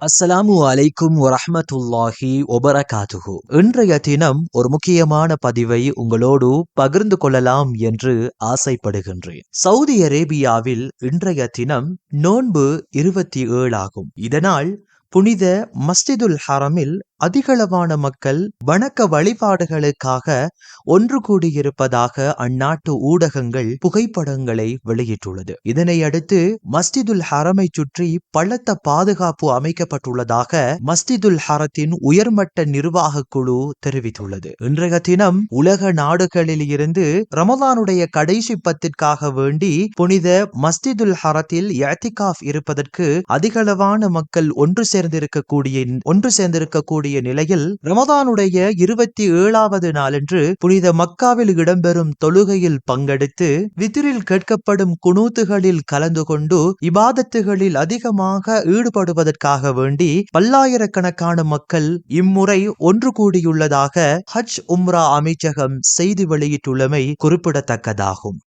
அஸ்ஸலாமு அலைக்கும் வரஹ்மத்துல்லாஹி வபரகாத்துஹு. இன்றைய தினம் ஒரு முக்கியமான பதிவை உங்களோடு பகிர்ந்து கொள்ளலாம் என்று ஆசைப்படுகின்றேன். சவுதி அரேபியாவில் இன்றைய தினம் நோன்பு இருபத்தி ஏழாகும் இதனால் புனித மஸ்ஜிதுல் ஹரமில் அதிகளவான மக்கள் வணக்க வழிபாடுகளுக்காக ஒன்று கூடியிருப்பதாக அந்நாட்டு ஊடகங்கள் புகைப்படங்களை வெளியிட்டுள்ளது. இதனை அடுத்து ஹரமை சுற்றி பலத்த பாதுகாப்பு அமைக்கப்பட்டுள்ளதாக மஸ்திதுல் ஹரத்தின் உயர்மட்ட நிர்வாக குழு தெரிவித்துள்ளது. இன்றைய தினம் உலக நாடுகளில் இருந்து ரமதானுடைய கடைசி பத்திற்காக வேண்டி புனித மஸ்திதுல் ஹரத்தில் இருப்பதற்கு அதிகளவான மக்கள் ஒன்று சேர்ந்திருக்கக்கூடிய ஒன்று சேர்ந்திருக்கக்கூடிய நிலையில் ரமதானுடைய இருபத்தி ஏழாவது நாளன்று புனித மக்காவில் இடம்பெறும் தொழுகையில் பங்கெடுத்து வித்திரில் கேட்கப்படும் குனூத்துகளில் கலந்து கொண்டு இபாதத்துகளில் அதிகமாக ஈடுபடுவதற்காக வேண்டி பல்லாயிரக்கணக்கான மக்கள் இம்முறை ஒன்று கூடியுள்ளதாக ஹஜ் உம்ரா அமைச்சகம் செய்தி வெளியிட்டுள்ளமை குறிப்பிடத்தக்கதாகும்.